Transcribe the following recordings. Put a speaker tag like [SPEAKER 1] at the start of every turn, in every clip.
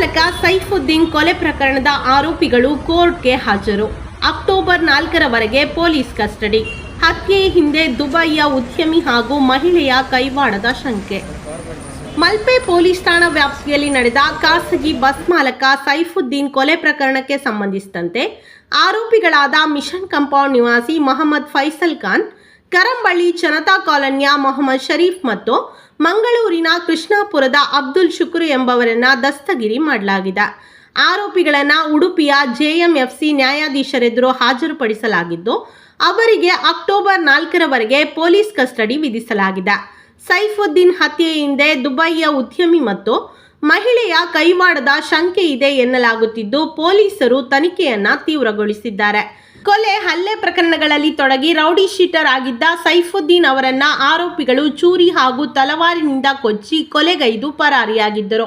[SPEAKER 1] ಚಾಲಕ ಸೈಫುದ್ದೀನ್ ಕೊಲೆ ಪ್ರಕರಣದ ಆರೋಪಿಗಳು ಕೋರ್ಟ್ಗೆ ಹಾಜರು. ಅಕ್ಟೋಬರ್ ನಾಲ್ಕರವರೆಗೆ ಪೊಲೀಸ್ ಕಸ್ಟಡಿ. ಹತ್ಯೆ ಹಿಂದೆ ದುಬೈಯ ಉದ್ಯಮಿ ಹಾಗೂ ಮಹಿಳೆಯ ಕೈವಾಡದ ಶಂಕೆ. ಮಲ್ಪೆ ಪೊಲೀಸ್ ಠಾಣಾ ವ್ಯಾಪ್ತಿಯಲ್ಲಿ ನಡೆದ ಖಾಸಗಿ ಬಸ್ ಮಾಲಕ ಸೈಫುದ್ದೀನ್ ಕೊಲೆ ಪ್ರಕರಣಕ್ಕೆ ಸಂಬಂಧಿಸಿದಂತೆ ಆರೋಪಿಗಳಾದ ಮಿಷನ್ ಕಂಪೌಂಡ್ ನಿವಾಸಿ ಮೊಹಮ್ಮದ್ ಫೈಸಲ್ ಖಾನ್ ಕರಂಬಳ್ಳಿ ಜನತಾ ಕಾಲೋನಿಯ ಮೊಹಮ್ಮದ್ ಶರೀಫ್ ಮತ್ತು ಮಂಗಳೂರಿನ ಕೃಷ್ಣಾಪುರದ ಅಬ್ದುಲ್ ಶುಕ್ರು ಎಂಬವರನ್ನ ದಸ್ತಗಿರಿ ಮಾಡಲಾಗಿದೆ. ಆರೋಪಿಗಳನ್ನು ಉಡುಪಿಯ ಜೆಎಂಎಫ್ಸಿ ನ್ಯಾಯಾಧೀಶರೆದುರು ಹಾಜರುಪಡಿಸಲಾಗಿದ್ದು, ಅವರಿಗೆ ಅಕ್ಟೋಬರ್ ನಾಲ್ಕರವರೆಗೆ ಪೊಲೀಸ್ ಕಸ್ಟಡಿ ವಿಧಿಸಲಾಗಿದೆ. ಸೈಫುದ್ದೀನ್ ಹತ್ಯೆ ಹಿಂದೆ ದುಬೈಯ ಉದ್ಯಮಿ ಮತ್ತು ಮಹಿಳೆಯ ಕೈವಾಡದ ಶಂಕೆ ಇದೆ ಎನ್ನಲಾಗುತ್ತಿದ್ದು, ಪೊಲೀಸರು ತನಿಖೆಯನ್ನ ತೀವ್ರಗೊಳಿಸಿದ್ದಾರೆ. ಕೊಲೆ ಹಲ್ಲೆ ಪ್ರಕರಣಗಳಲ್ಲಿ ತೊಡಗಿ ರೌಡಿ ಶೀಟರ್ ಆಗಿದ್ದ ಸೈಫುದ್ದೀನ್ ಅವರನ್ನ ಆರೋಪಿಗಳು ಚೂರಿ ಹಾಗೂ ತಲವಾರಿನಿಂದ ಕೊಚ್ಚಿ ಕೊಲೆಗೈದು ಪರಾರಿಯಾಗಿದ್ದರು.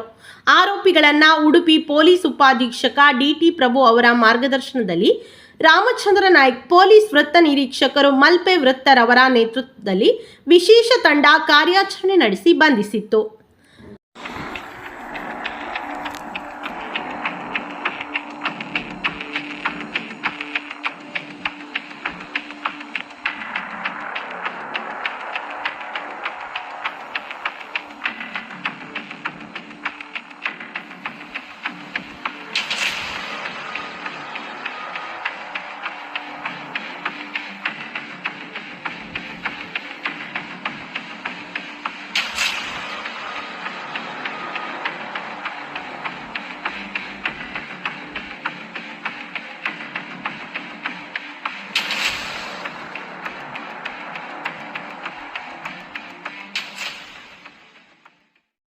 [SPEAKER 1] ಆರೋಪಿಗಳನ್ನ ಉಡುಪಿ ಪೊಲೀಸ್ ಉಪಾಧೀಕ್ಷಕ ಡಿಟಿ ಪ್ರಭು ಅವರ ಮಾರ್ಗದರ್ಶನದಲ್ಲಿ ರಾಮಚಂದ್ರ ನಾಯ್ಕ್, ಪೊಲೀಸ್ ವೃತ್ತ ನಿರೀಕ್ಷಕರು ಮಲ್ಪೆ ವೃತ್ತರವರ ನೇತೃತ್ವದಲ್ಲಿ ವಿಶೇಷ ತಂಡ ಕಾರ್ಯಾಚರಣೆ ನಡೆಸಿ ಬಂಧಿಸಿತ್ತು.